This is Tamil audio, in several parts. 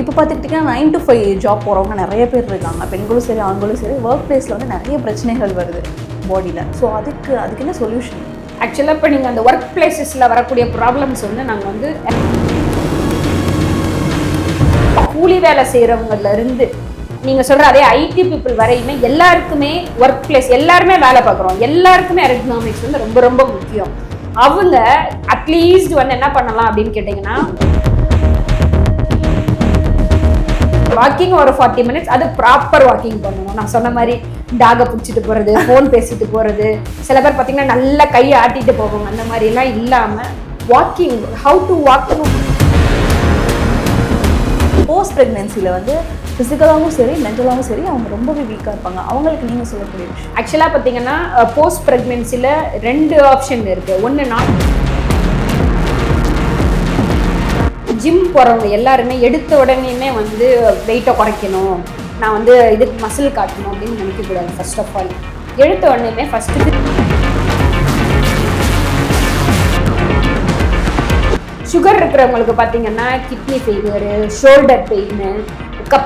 இப்போ பார்த்துக்கிட்டிங்கன்னா நைன் டு ஃபைவ் ஜாப் போகிறவங்க நிறைய பேர் இருக்காங்க. பெண்களும் சரி ஆண்களும் சரி ஒர்க் பிளேஸில் வந்து நிறைய பிரச்சனைகள் வருது பாடியில் ஸோ அதுக்கு அதுக்கு என்ன சொல்யூஷன் ஆக்சுவலாக இப்போ நீங்கள் அந்த ஒர்க் பிளேசஸில் வரக்கூடிய ப்ராப்ளம்ஸ் வந்து நாங்கள் வந்து கூலி வேலை செய்கிறவங்கலேருந்து நீங்கள் சொல்கிற அதே ஐடி பீப்புள் வரையுமே எல்லாருக்குமே ஒர்க் பிளேஸ் எல்லாருமே வேலை பார்க்குறோம். எல்லாருக்குமே எக்கனாமிக்ஸ் வந்து ரொம்ப ரொம்ப முக்கியம். அவங்க அட்லீஸ்ட் வந்து என்ன பண்ணலாம் அப்படின்னு கேட்டிங்கன்னா வாக்கிங் ஒரு ஃபார்ட்டி மினிட்ஸ் அது ப்ராப்பர் வாக்கிங் பண்ணணும். நான் சொன்ன மாதிரி டாகை பிடிச்சிட்டு போகிறது ஃபோன் பேசிட்டு போகிறது சில பேர் பார்த்தீங்கன்னா நல்லா கையை ஆட்டிட்டு போவாங்க. அந்த மாதிரிலாம் இல்லாமல் walking how to walk post ப்ரெக்னென்சியில் வந்து ஃபிசிக்கலாகவும் சரி மென்டலாகவும் சரி அவங்க ரொம்பவே வீக்காக இருப்பாங்க. அவங்களுக்கு நீங்கள் சொல்லக்கூடிய விஷயம். ஆக்சுவலாக பார்த்தீங்கன்னா போஸ்ட் ப்ரெக்னென்சியில் ரெண்டு ஆப்ஷன் இருக்குது ஒன்று நான் ஜிம் போகிறவங்க எல்லாருமே எடுத்த உடனேயுமே வந்து வெயிட்டை குறைக்கணும். நான் வந்து இதுக்கு மசில் காட்டணும் அப்படின்னு நினைக்கக்கூடாது ஃபர்ஸ்ட் ஆஃப் ஆல் எடுத்த உடனேயுமே ஃபஸ்ட்டு சுகர் இருக்கிறவங்களுக்கு பார்த்தீங்கன்னா கிட்னி ஃபெயிலியரு ஷோல்டர் பெயின்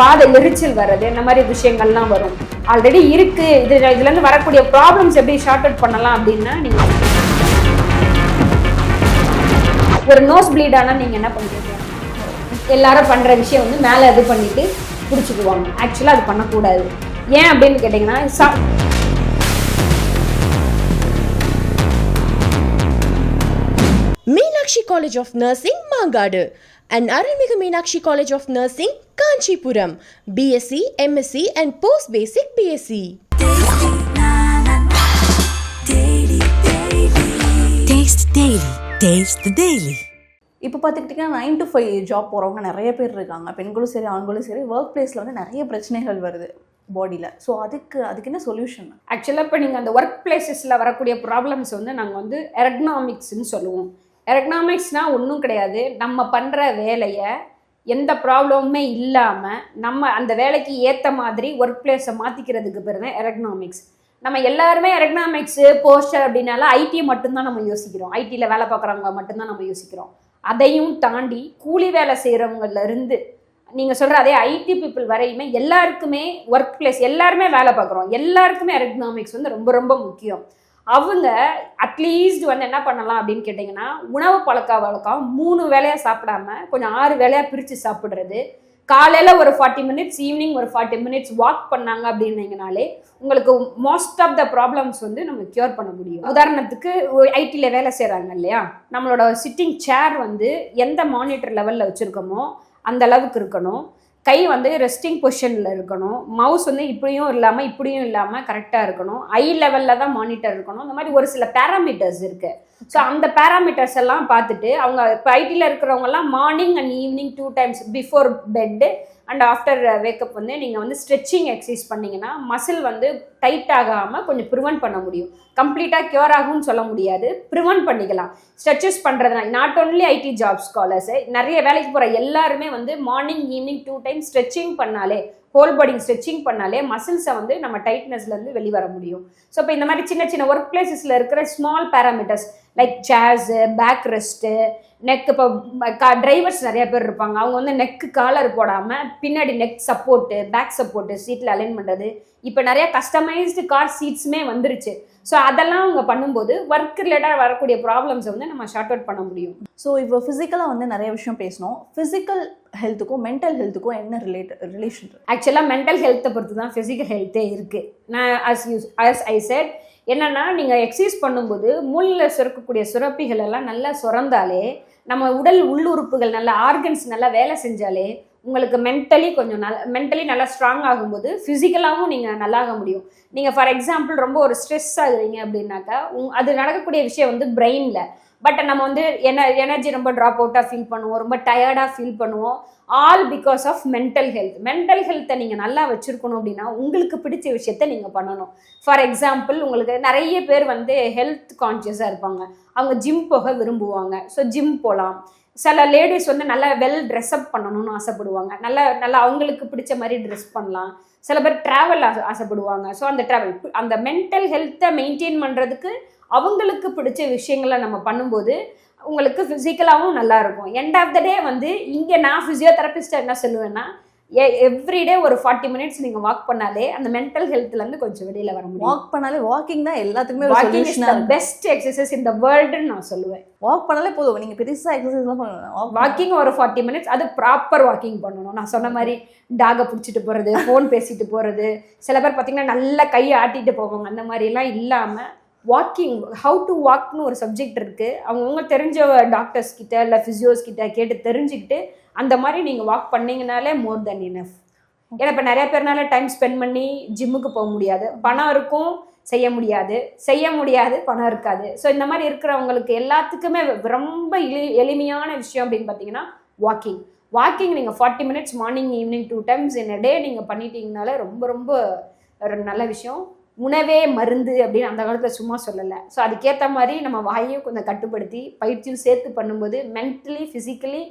பாதை எரிச்சல் வர்றது இந்த மாதிரி விஷயங்கள்லாம் வரும். ஆல்ரெடி இருக்குது இது இதுலேருந்து வரக்கூடிய ப்ராப்ளம்ஸ் எப்படி ஷார்ட் அவுட் பண்ணலாம் அப்படின்னா நீங்கள் ஒரு நோஸ் ப்ளீட் ஆனால் நீங்கள் என்ன பண்ணுறீங்க எல்லாரும் பண்ணுற விஷயம் வந்து மேலே இது பண்ணிட்டு பிடிச்சிக்குவாங்க ஆக்சுவலாக அது பண்ணக்கூடாது ஏன் அப்படின்னு கேட்டிங்கன்னா சா Meenakshi College of Nursing, Mangadu, and Aranmigu Meenakshi College of Nursing, Kanchipuram, BSc, MSc, and Post Basic BSc. Taste Daily. Taste the Daily. இப்போ பார்த்துக்கிட்டிங்கன்னா நைன் டு ஃபைவ் ஜாப் போகிறவங்க நிறைய பேர் இருக்காங்க. பெண்களும் சரி ஆண்களும் சரி ஒர்க் பிளேஸில் வந்து நிறைய பிரச்சனைகள் வருது பாடியில் ஸோ அதுக்கு அதுக்கு என்ன சொல்யூஷன் ஆக்சுவலாக இப்போ நீங்கள் அந்த ஒர்க் பிளேசஸில் வரக்கூடிய ப்ராப்ளம்ஸ் வந்து நாங்கள் வந்து எரக்னாமிக்ஸ்னு சொல்லுவோம். எரக்னாமிக்ஸ்னால் ஒன்றும் கிடையாது. நம்ம பண்ணுற வேலையை எந்த ப்ராப்ளமுமே இல்லாமல் நம்ம அந்த வேலைக்கு ஏற்ற மாதிரி ஒர்க் பிளேஸை மாற்றிக்கிறதுக்கு பேர் தான் எரக்னாமிக்ஸ் நம்ம எல்லாருமே எரக்னாமிக்ஸு போஸ்டர் அப்படின்னால ஐடி மட்டும்தான் நம்ம யோசிக்கிறோம். ஐடியில் வேலை பார்க்குறவங்க மட்டும்தான் நம்ம யோசிக்கிறோம். அதையும் தாண்டி கூலி வேலை செய்கிறவங்கல இருந்து நீங்கள் சொல்கிற அதே ஐடி பீப்புள் வரையுமே எல்லாருக்குமே ஒர்க் பிளேஸ் எல்லாருமே வேலை பார்க்குறோம். எல்லாருக்குமே எக்கனாமிக்ஸ் வந்து ரொம்ப ரொம்ப முக்கியம். அவங்க அட்லீஸ்ட் வந்து என்ன பண்ணலாம் அப்படின்னு கேட்டிங்கன்னா உணவு பழக்க வழக்கம் மூணு வேலையாக சாப்பிடாம கொஞ்சம் ஆறு வேலையாக பிரித்து சாப்பிட்றது காலையில் ஒரு ஃபார்ட்டி மினிட்ஸ் ஈவினிங் ஒரு ஃபார்ட்டி மினிட்ஸ் வாக் பண்ணாங்க அப்படின்னீங்கனாலே உங்களுக்கு மோஸ்ட் ஆஃப் த ப்ராப்ளம்ஸ் வந்து நம்ம க்யூர் பண்ண முடியும். உதாரணத்துக்கு ஐடியில் வேலை செய்கிறாங்க இல்லையா? நம்மளோட சிட்டிங் சேர் வந்து எந்த மானிட்டர் லெவலில் வச்சுருக்கோமோ அந்த அளவுக்கு இருக்கணும். கை வந்து ரெஸ்டிங் பொசிஷனில் இருக்கணும். மவுஸ் வந்து இப்படியும் இல்லாமல் இப்படியும் இல்லாமல் கரெக்டாக இருக்கணும். ஐ லெவலில் தான் மானிட்டர் இருக்கணும். இந்த மாதிரி ஒரு சில பேராமீட்டர்ஸ் இருக்குது ஸோ அந்த பேராமீட்டர்ஸ் எல்லாம் பார்த்துட்டு அவங்க இப்போ ஐடியில் இருக்கிறவங்கலாம் morning and evening two times before bed and after wake up வந்து நீங்கள் வந்து ஸ்ட்ரெச்சிங் எக்ஸசைஸ் பண்ணிங்கன்னா மசில் வந்து டைட் ஆகாமல் கொஞ்சம் ப்ரிவென்ட் பண்ண முடியும். கம்ப்ளீட்டாக க்யூர் ஆகும்னு சொல்ல முடியாது. ப்ரிவென்ட் பண்ணிக்கலாம். ஸ்ட்ரெச்சஸ் பண்ணுறதுனால not only IT job scholars நிறைய வேலைக்கு போகிற எல்லாருமே வந்து morning evening two time stretching பண்ணாலே ஹோல் பாடி ஸ்ட்ரெச்சிங் பண்ணாலே மசில்ஸை வந்து நம்ம டைட்னஸ்லேருந்து வெளிவர முடியும். ஸோ இப்போ இந்த மாதிரி சின்ன சின்ன ஒர்க் பிளேசஸில் இருக்கிற small parameters like chairs back rest neck இப்போ டிரைவர்ஸ் நிறைய பேர் இருப்பாங்க. அவங்க வந்து நெக்கு காலர் போடாமல் பின்னாடி நெக் சப்போர்ட்டு பேக் சப்போர்ட்டு சீட்டில் அலைன் பண்ணுறது இப்போ நிறைய கஸ்டமைஸ்டு கார் சீட்ஸுமே வந்துருச்சு. ஸோ அதெல்லாம் அவங்க பண்ணும்போது ஒர்க் ரிலேட்டடாக வரக்கூடிய ப்ராப்ளம்ஸை வந்து நம்ம ஷார்ட் அவுட் பண்ண முடியும். ஸோ இப்போ ஃபிசிக்கலாக வந்து நிறைய விஷயம் பேசணும். ஃபிசிக்கல் ஹெல்த்துக்கும் மென்டல் ஹெல்த்துக்கும் என்ன ரிலேட் ரிலேஷன் ஆக்சுவலாக மென்டல் ஹெல்த்தை பொறுத்து தான் ஃபிசிக்கல் ஹெல்த்தே இருக்குது நான் as use as I said என்னென்னா நீங்கள் எக்ஸசைஸ் பண்ணும்போது மூளையில் சுரக்கக்கூடிய சுரப்பிகள் எல்லாம் நல்லா சுரந்தாலே நம்ம உடல் உள்ளுறுப்புகள் நல்லா ஆர்கன்ஸ் நல்லா வேலை செஞ்சாலே உங்களுக்கு மென்டலி கொஞ்சம் நல்ல மென்டலி நல்லா ஸ்ட்ராங் ஆகும்போது ஃபிசிக்கலாகவும் நீங்கள் நல்லாக முடியும். நீங்கள் ஃபார் எக்ஸாம்பிள் ரொம்ப ஒரு ஸ்ட்ரெஸ் ஆகுறீங்க அப்படின்னாக்கா உங் அது நடக்கக்கூடிய விஷயம் வந்து பிரெயினில் பட் நம்ம வந்து என எனர்ஜி ரொம்ப ட்ராப் அவுட்டாக ஃபீல் பண்ணுவோம் ரொம்ப டயர்டாக ஃபீல் பண்ணுவோம். All because of mental health mental ஹெல்த்தை நீங்கள் நல்லா வச்சுருக்கணும் அப்படின்னா உங்களுக்கு பிடிச்ச விஷயத்த நீங்கள் பண்ணணும். ஃபார் எக்ஸாம்பிள் உங்களுக்கு நிறைய பேர் வந்து ஹெல்த் கான்ஷியஸாக இருப்பாங்க. அவங்க ஜிம் போக விரும்புவாங்க. ஸோ ஜிம் போகலாம் சில லேடிஸ் வந்து நல்லா வெல் ட்ரெஸ்அப் பண்ணணும்னு ஆசைப்படுவாங்க. நல்லா நல்லா அவங்களுக்கு பிடிச்ச மாதிரி ட்ரெஸ் பண்ணலாம். சில பேர் ட்ராவல் ஆசைப்படுவாங்க. ஸோ அந்த ட்ராவல் அந்த மென்டல் ஹெல்த்தை மெயின்டைன் பண்ணுறதுக்கு அவங்களுக்கு பிடிச்ச விஷயங்களை நம்ம பண்ணும்போது உங்களுக்கு ஃபிசிக்கலாகவும் நல்லா இருக்கும் எண்ட் ஆஃப் த டே வந்து இங்கே நான் ஃபிசியோதெரபிஸ்ட் என்ன சொல்லுவேன்னா எவ்ரிடே ஒரு ஃபார்ட்டி மினிட்ஸ் நீங்கள் வாக் பண்ணாலே அந்த மென்டல் ஹெல்த்லேருந்து கொஞ்சம் வெளியில் வர முடியும். வாக் பண்ணாலே வாக்கிங் தான் எல்லாத்துக்குமே walking is the best exercise இந்த வேர்ல்டுன்னு நான் சொல்லுவேன். வாக் பண்ணாலே போதும். நீங்க பெருசா எக்ஸசைஸ்லாம் பண்ணலாம் வாக்கிங் ஒரு ஃபார்ட்டி மினிட்ஸ் அது ப்ராப்பர் வாக்கிங் பண்ணணும். நான் சொன்ன மாதிரி டாகை பிடிச்சிட்டு போகிறது ஃபோன் பேசிட்டு போகிறது சில பேர் பார்த்தீங்கன்னா நல்லா கையை ஆட்டிட்டு போவாங்க. அந்த மாதிரிலாம் இல்லாமல் வாக்கிங் ஹவு டு வாக்னு ஒரு சப்ஜெக்ட் இருக்குது அவங்கவுங்க தெரிஞ்ச டாக்டர்ஸ் கிட்ட இல்லை ஃபிசியோஸ் கிட்ட கேட்டு தெரிஞ்சுக்கிட்டு அந்த மாதிரி நீங்கள் வாக் பண்ணீங்கனாலே மோர் தென் இனஃப் ஏன்னா இப்போ நிறைய பேர்னால டைம் ஸ்பெண்ட் பண்ணி ஜிம்முக்கு போக முடியாது. பணம் இருக்கும் செய்ய முடியாது. செய்ய முடியாது பணம் இருக்காது. ஸோ இந்த மாதிரி இருக்கிறவங்களுக்கு எல்லாத்துக்குமே ரொம்ப எளி எளிமையான விஷயம் அப்படின்னு பார்த்தீங்கன்னா வாக்கிங் வாக்கிங் நீங்கள் forty minutes morning evening two times in day நீங்கள் பண்ணிட்டீங்கனாலே ரொம்ப ரொம்ப ஒரு நல்ல விஷயம். உணவே மருந்து அப்படின்னு அந்த காலத்தில் சும்மா சொல்லலை. ஸோ அதுக்கேற்ற மாதிரி நம்ம வாயையும் கொஞ்சம் கட்டுப்படுத்தி பயிற்சியும் சேர்த்து பண்ணும்போது மென்டலி ஃபிசிக்கலி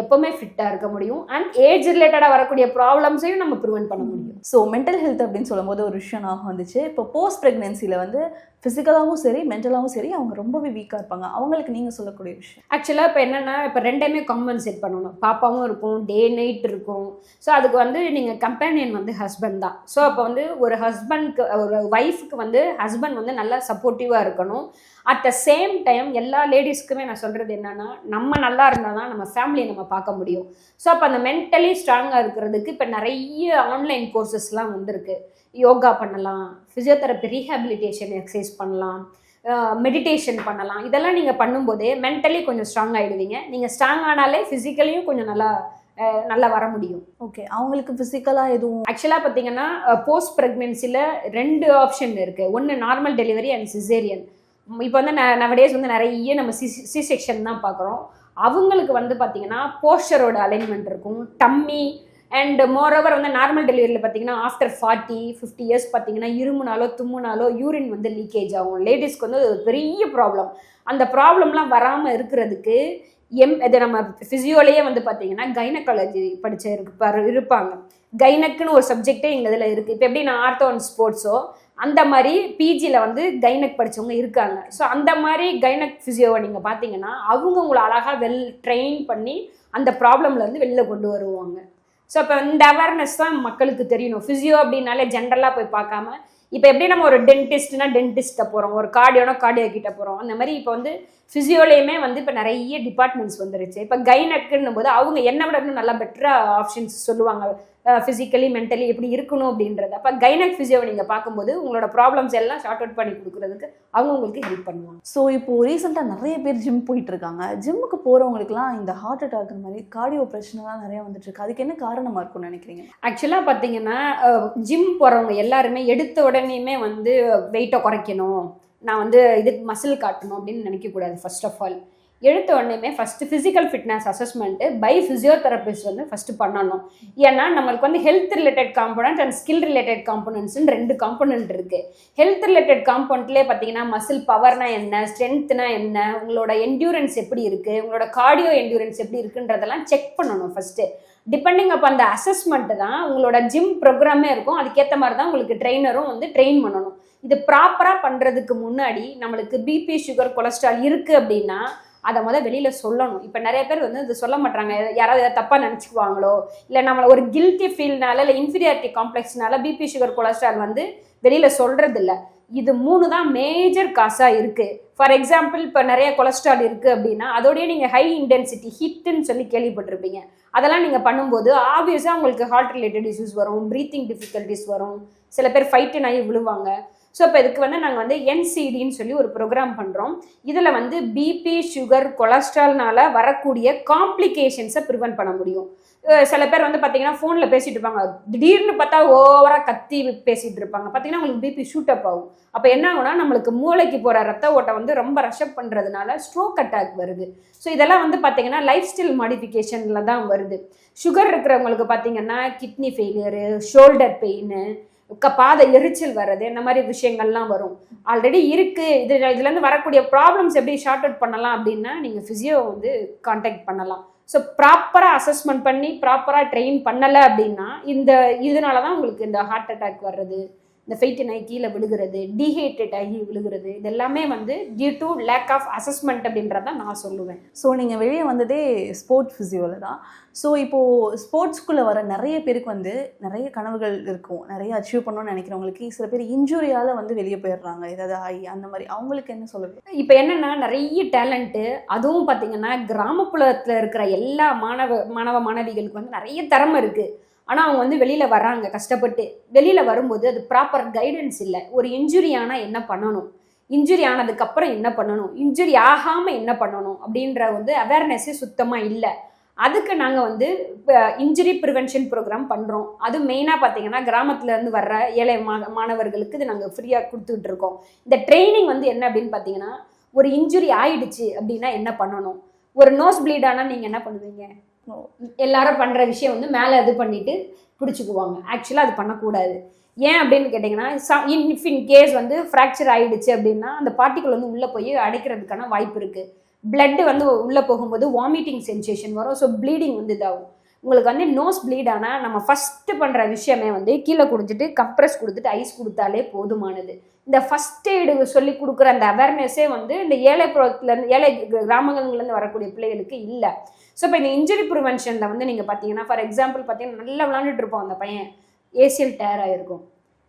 எப்பவுமே ஃபிட்டாக இருக்க முடியும். அண்ட் ஏஜ் ரிலேட்டடாக வரக்கூடிய ப்ராப்ளம்ஸையும் நம்ம ப்ரிவென்ட் பண்ண முடியும். ஸோ மென்டல் ஹெல்த் அப்படின்னு சொல்லும்போது ஒரு விஷயம் ஞாபகம் வந்துச்சு. இப்போ போஸ்ட் ப்ரெக்னென்சியில் வந்து ஃபிசிக்கலாகவும் சரி மென்டலாகவும் சரி அவங்க ரொம்பவே வீக்காக இருப்பாங்க. அவங்களுக்கு நீங்கள் சொல்லக்கூடிய விஷயம்? ஆக்சுவலாக இப்போ என்னென்னா இப்போ ரெண்டையுமே காம்பன்சேட் பண்ணணும். பாப்பாவும் இருக்கும் டே நைட் இருக்கும். ஸோ அதுக்கு வந்து நீங்கள் கம்பேனியன் வந்து ஹஸ்பண்ட் தான். ஸோ அப்போ வந்து ஒரு ஹஸ்பண்ட்க்கு ஒரு ஒய்ஃப்க்கு வந்து ஹஸ்பண்ட் வந்து நல்லா சப்போர்ட்டிவாக இருக்கணும். அட் த சேம் டைம் எல்லா லேடிஸ்க்குமே நான் சொல்கிறது என்னென்னா நம்ம நல்லா இருந்தால் தான் நம்ம ஃபேமிலியை நம்ம பார்க்க முடியும். ஸோ அப்போ அந்த மென்டலி ஸ்ட்ராங்காக இருக்கிறதுக்கு இப்போ நிறைய ஆன்லைன் கோர்சஸ்லாம் வந்திருக்கு. யோகா பண்ணலாம் ஃபிசியோதெரப்பி ரீஹாபிலிட்டேஷன் எக்ஸசைஸ் பண்ணலாம் மெடிடேஷன் பண்ணலாம். இதெல்லாம் நீங்கள் பண்ணும்போதே மென்டலி கொஞ்சம் ஸ்ட்ராங் ஆகிடுவீங்க நீங்கள் ஸ்ட்ராங் ஆனாலே ஃபிசிக்கலியும் கொஞ்சம் நல்லா நல்லா வர முடியும். ஓகே அவங்களுக்கு ஃபிசிக்கலாக எதுவும்? ஆக்சுவலாக பார்த்தீங்கன்னா போஸ்ட் ப்ரெக்னென்சியில் ரெண்டு ஆப்ஷன் இருக்குது ஒன்று நார்மல் டெலிவரி அண்ட் சிசேரியன் இப்போ வந்து நவடேஸ் வந்து நிறைய நம்ம சி சி செக்ஷன் தான் பார்க்குறோம் அவங்களுக்கு வந்து பார்த்தீங்கன்னா போஸ்டரோட அலைன்மெண்ட் இருக்கும். டம்மி அண்ட் மோரோவர் வந்து நார்மல் டெலிவரியில் பார்த்தீங்கன்னா ஆஃப்டர் ஃபார்ட்டி ஃபிஃப்டி இயர்ஸ் பார்த்தீங்கன்னா இருமுனாலோ தும்முனாலோ யூரின் வந்து லீக்கேஜ் ஆகும். லேடிஸ்க்கு வந்து அது ஒரு பெரிய ப்ராப்ளம் அந்த ப்ராப்ளம்லாம் வராமல் இருக்கிறதுக்கு எம் இது நம்ம ஃபிசியோலேயே வந்து பார்த்தீங்கன்னா கைனகாலஜி படித்த இருப்பாங்க. கைனக்குன்னு ஒரு சப்ஜெக்டே எங்கள் இதில் இருக்குது இப்போ எப்படி நான் ஆர்த்தோ அண்ட் ஸ்போர்ட்ஸோ அந்த மாதிரி பிஜியில் வந்து கைனக் படித்தவங்க இருக்காங்க. ஸோ அந்த மாதிரி கைனக் ஃபிசியோவை நீங்கள் பார்த்தீங்கன்னா அவங்க உங்களை அழகாக வெல் ட்ரெயின் பண்ணி அந்த ப்ராப்ளம்லேருந்து வெளில கொண்டு வருவாங்க. ஸோ இப்போ இந்த அவேர்னஸ் தான் மக்களுக்கு தெரியணும். ஃபிசியோ அப்படின்னாலே ஜென்ரலாக போய் பார்க்காம இப்போ எப்படி நம்ம ஒரு டென்டிஸ்ட்னா டென்டிஸ்ட்டை போகிறோம் ஒரு கார்டியோனா கார்டியோ கிட்ட போகிறோம் அந்த மாதிரி இப்போ வந்து ஃபிசியோலேயுமே வந்து இப்போ நிறைய டிபார்ட்மெண்ட்ஸ் வந்துருச்சு. இப்போ கைனக்குன்னும் போது அவங்க என்ன விட இன்னும் நல்லா பெட்டராக ஆப்ஷன்ஸ் சொல்லுவாங்க. ஃபிசிக்கலி மென்டலி எப்படி இருக்கணும் அப்படின்றது. அப்போ கைனக் ஃபிசியோவை நீங்கள் பார்க்கும்போது உங்களோட ப்ராப்ளம்ஸ் எல்லாம் ஷார்ட் அவுட் பண்ணி கொடுக்குறதுக்கு அவங்க உங்களுக்கு ஹெல்ப் பண்ணுவாங்க. ஸோ இப்போ ரீசெண்டாக நிறைய பேர் ஜிம் போயிட்டு இருக்காங்க. ஜிம்முக்கு போகிறவங்களுக்குலாம் இந்த ஹார்ட் அட்டாக் மாதிரி கார்டியோ பிரச்சனைலாம் நிறைய வந்துட்டு இருக்கு. அதுக்கு என்ன காரணமாக இருக்கும்னு நினைக்கிறீங்க? ஆக்சுவலாக பார்த்தீங்கன்னா ஜிம் போகிறவங்க எல்லாருமே எடுத்த உடனேயுமே வந்து வெயிட்டை குறைக்கணும். நான் வந்து இதுக்கு மசில் காட்டணும் அப்படின்னு நினைக்கக்கூடாது ஃபர்ஸ்ட் ஆஃப் ஆல் எடுத்த உடனேமே first physical fitness assessment by physiotherapist வந்து ஃபஸ்ட்டு பண்ணணும். ஏன்னா நம்மளுக்கு வந்து health related component and skill related காம்பனன்ட்ஸ்னு ரெண்டு காம்போனன்ட் இருக்குது ஹெல்த் ரிலேட்டட் காம்பனண்ட்லேயே பார்த்தீங்கன்னா மசில் பவர்னா என்ன ஸ்ட்ரென்த்னா என்ன உங்களோட என்டியூரன்ஸ் எப்படி இருக்குது உங்களோட கார்டியோ என்டியூரன்ஸ் எப்படி இருக்குன்றதெல்லாம் செக் பண்ணணும் ஃபஸ்ட்டு டிபெண்டிங் அப்போ அந்த அசஸ்மெண்ட்டு தான் உங்களோட ஜிம் ப்ரோக்ராமே இருக்கும். அதுக்கேற்ற மாதிரி தான் உங்களுக்கு ட்ரெயினரும் வந்து ட்ரெயின் பண்ணணும். இது ப்ராப்பராக பண்ணுறதுக்கு முன்னாடி நம்மளுக்கு பிபி சுகர் கொலஸ்ட்ரால் இருக்குது அப்படின்னா அதை முதல் வெளியில் சொல்லணும். இப்போ நிறைய பேர் வந்து இது சொல்ல மாட்டாங்க யாராவது ஏதாவது தப்பாக நினச்சிக்குவாங்களோ இல்லை நம்மளை ஒரு கில்ட்டி ஃபீல்னால இல்லை இன்ஃபீரியாரிட்டி காம்ப்ளெக்ஸ்னால பிபி சுகர் கொலஸ்ட்ரால் வந்து வெளியில் சொல்கிறதில்ல இது மூணு தான் மேஜர் காசாக இருக்குது ஃபார் எக்ஸாம்பிள் இப்போ நிறைய கொலஸ்ட்ரால் இருக்குது அப்படின்னா அதோடய நீங்கள் ஹை இன்டென்சிட்டி ஹிட்டுன்னு சொல்லி கேள்விப்பட்டிருப்பீங்க. அதெல்லாம் நீங்கள் பண்ணும்போது ஆப்வியஸாக உங்களுக்கு ஹார்ட் ரிலேட்டட் இஷ்யூஸ் வரும் ப்ரீத்திங் டிஃபிகல்ட்டிஸ் வரும். சில பேர் ஃபைட்டு ஆகி விழுவாங்க. ஸோ இப்போ இதுக்கு வந்து நாங்கள் வந்து என்சிடின்னு சொல்லி ஒரு ப்ரோக்ராம் பண்ணுறோம் இதில் வந்து பிபி சுகர் கொலஸ்ட்ரால்னால வரக்கூடிய காம்ப்ளிகேஷன்ஸை ப்ரிவென்ட் பண்ண முடியும். சில பேர் வந்து பார்த்தீங்கன்னா ஃபோனில் பேசிகிட்டு இருப்பாங்க. திடீர்னு பார்த்தா ஓவராக கத்தி பேசிகிட்டு இருப்பாங்க. பார்த்தீங்கன்னா உங்களுக்கு பிபி ஷூட் அப் ஆகும். அப்போ என்ன ஆகும்னா நம்மளுக்கு மூளைக்கு போகிற ரத்த ஓட்டம் வந்து ரொம்ப ரஷ்அப் பண்ணுறதுனால ஸ்ட்ரோக் அட்டாக் வருது. ஸோ இதெல்லாம் வந்து பார்த்தீங்கன்னா லைஃப் ஸ்டைல் மாடிஃபிகேஷனில் தான் வருது. சுகர் இருக்கிறவங்களுக்கு பார்த்தீங்கன்னா கிட்னி ஃபெயிலியரு ஷோல்டர் பெயின் பாத எரிச்சல் வர்றது இந்த மாதிரி விஷயங்கள்லாம் வரும். ஆல்ரெடி இருக்கு. இது இதுலேருந்து வரக்கூடிய ப்ராப்ளம்ஸ் எப்படி ஷார்ட் அவுட் பண்ணலாம் அப்படின்னா நீங்கள் ஃபிசியோ வந்து காண்டாக்ட் பண்ணலாம். ஸோ ப்ராப்பராக அசஸ்மெண்ட் பண்ணி ப்ராப்பராக ட்ரெயின் பண்ணலை அப்படின்னா இந்த இதனால தான் உங்களுக்கு இந்த ஹார்ட் அட்டாக் வர்றது. இந்த ஃபெயிட்டன் ஆகி கீழே விழுகிறது டீஹைட்ரேட் ஆகி விழுகிறது இது எல்லாமே வந்து due to lack of assessment அப்படின்றத நான் சொல்லுவேன். ஸோ நீங்கள் வெளியே வந்ததே ஸ்போர்ட்ஸ் ஃபிசியோவில் தான். ஸோ இப்போது ஸ்போர்ட்ஸ்குள்ளே வர நிறைய பேருக்கு வந்து நிறைய கனவுகள் இருக்கும். நிறைய அச்சீவ் பண்ணணும்னு நினைக்கிறவங்களுக்கு சில பேர் இன்ஜுரியால் வந்து வெளியே போயிடுறாங்க. ஏதாவது ஆகி அந்த மாதிரி. அவங்களுக்கு என்ன சொல்லுவீங்க இப்போ என்னன்னா நிறைய டேலண்ட்டு அதுவும் பார்த்தீங்கன்னா கிராமப்புறத்தில் இருக்கிற எல்லா மாணவ மாணவ மாணவிகளுக்கு வந்து நிறைய திறமை இருக்குது ஆனால் அவங்க வந்து வெளியில் வர்றாங்க கஷ்டப்பட்டு. வெளியில் வரும்போது அது ப்ராப்பர் கைடன்ஸ் இல்லை. ஒரு இன்ஜுரி ஆனால் என்ன பண்ணணும்? இன்ஜுரி ஆனதுக்கப்புறம் என்ன பண்ணணும்? இன்ஜுரி ஆகாமல் என்ன பண்ணணும்? அப்படின்ற வந்து அவேர்னஸ்ஸே சுத்தமாக இல்லை. அதுக்கு நாங்கள் வந்து இன்ஜுரி ப்ரிவென்ஷன் ப்ரோக்ராம் பண்ணுறோம் அது மெயினாக பார்த்தீங்கன்னா கிராமத்துலேருந்து வர்ற ஏழை மா மாணவர்களுக்கு இது நாங்கள் ஃப்ரீயாக கொடுத்துட்டு இருக்கோம். இந்த ட்ரைனிங் வந்து என்ன அப்படின்னு பார்த்தீங்கன்னா ஒரு இன்ஜுரி ஆயிடுச்சு அப்படின்னா என்ன பண்ணணும்? ஒரு நோஸ் ப்ளீடானால் நீங்கள் என்ன பண்ணுவீங்க? எல்லாரும் பண்ணுற விஷயம் வந்து மேலே இது பண்ணிவிட்டு பிடிச்சிக்குவாங்க. ஆக்சுவலாக அது பண்ணக்கூடாது. ஏன் அப்படின்னு கேட்டிங்கன்னா இஃப் இன் கேஸ் வந்து ஃப்ராக்சர் ஆகிடுச்சு அப்படின்னா அந்த பார்ட்டிக்கல் வந்து உள்ளே போய் அடைக்கிறதுக்கான வாய்ப்பு இருக்குது பிளட்டு வந்து உள்ளே போகும்போது வாமிட்டிங் சென்சேஷன் வரும். ஸோ ப்ளீடிங் வந்து இதாகும். உங்களுக்கு வந்து நோஸ் ப்ளீட் ஆனால் நம்ம ஃபஸ்ட்டு பண்ணுற விஷயமே வந்து கீழே குடிச்சிட்டு கம்ப்ரஸ் கொடுத்துட்டு ஐஸ் கொடுத்தாலே போதுமானது. இந்த ஃபஸ்ட் எய்டு சொல்லி கொடுக்குற அந்த அவேர்னஸே வந்து இந்த ஏழைப்புறத்துலேருந்து ஏழை கிராமங்கள்லேருந்து வரக்கூடிய பிள்ளைகளுக்கு இல்லை. ஸோ இப்போ இந்த இன்ஜுரி ப்ரிவென்ஷனில் வந்து நீங்கள் பார்த்தீங்கன்னா ஃபார் எக்ஸாம்பிள் பார்த்தீங்கன்னா நல்லா விளாண்டுட்டு இருப்போம் அந்த பையன். ஏசியல் டயர் ஆகிருக்கும்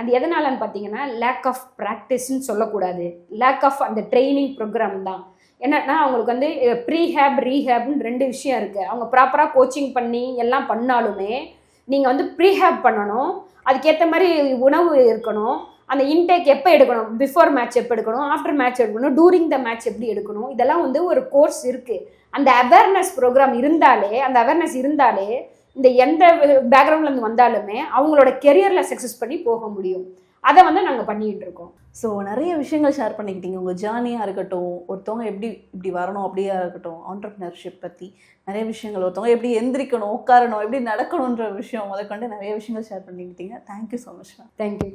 அது எதனாலன்னு பார்த்தீங்கன்னா லேக் ஆஃப் ப்ராக்டிஸ்ன்னு சொல்லக்கூடாது. லேக் ஆஃப் அந்த ட்ரைனிங் ப்ரோக்ராம் தான். என்னன்னா அவங்களுக்கு வந்து ப்ரீஹேப் ரீஹேப்னு ரெண்டு விஷயம் இருக்குது அவங்க ப்ராப்பராக கோச்சிங் பண்ணி எல்லாம் பண்ணாலுமே நீங்கள் வந்து ப்ரீஹேப் பண்ணணும். அதுக்கேற்ற மாதிரி உணவு இருக்கணும் அந்த இன்டேக் எப்போ எடுக்கணும்? பிஃபோர் மேட்ச் எப்போ எடுக்கணும்? ஆஃப்டர் மேட்ச் எடுக்கணும்? டூரிங் த மேட்ச் எப்படி எடுக்கணும்? இதெல்லாம் வந்து ஒரு கோர்ஸ் இருக்குது அந்த அவேர்னஸ் ப்ரோக்ராம் இருந்தாலே அந்த அவேர்னஸ் இருந்தாலே இந்த எந்த பேக்ரவுண்ட்லேருந்து வந்தாலுமே அவங்களோட கெரியரில் சக்ஸஸ் பண்ணி போக முடியும். அதை வந்து நாங்கள் பண்ணிகிட்டு இருக்கோம். ஸோ நிறைய விஷயங்கள் ஷேர் பண்ணிக்கிட்டீங்க. உங்கள் ஜேர்னியாக இருக்கட்டும் ஒருத்தவங்க எப்படி இப்படி வரணும் அப்படியா இருக்கட்டும் ஆண்டர்ப்ரினர்ஷிப் பற்றி நிறைய விஷயங்கள் ஒருத்தவங்க எப்படி எந்திரிக்கணும் உட்காரணும் எப்படி நடக்கணுன்ற விஷயம் முதற்கொண்டு நிறைய விஷயங்கள் ஷேர் பண்ணிக்கிட்டீங்க. Thank you so much ma'am thank you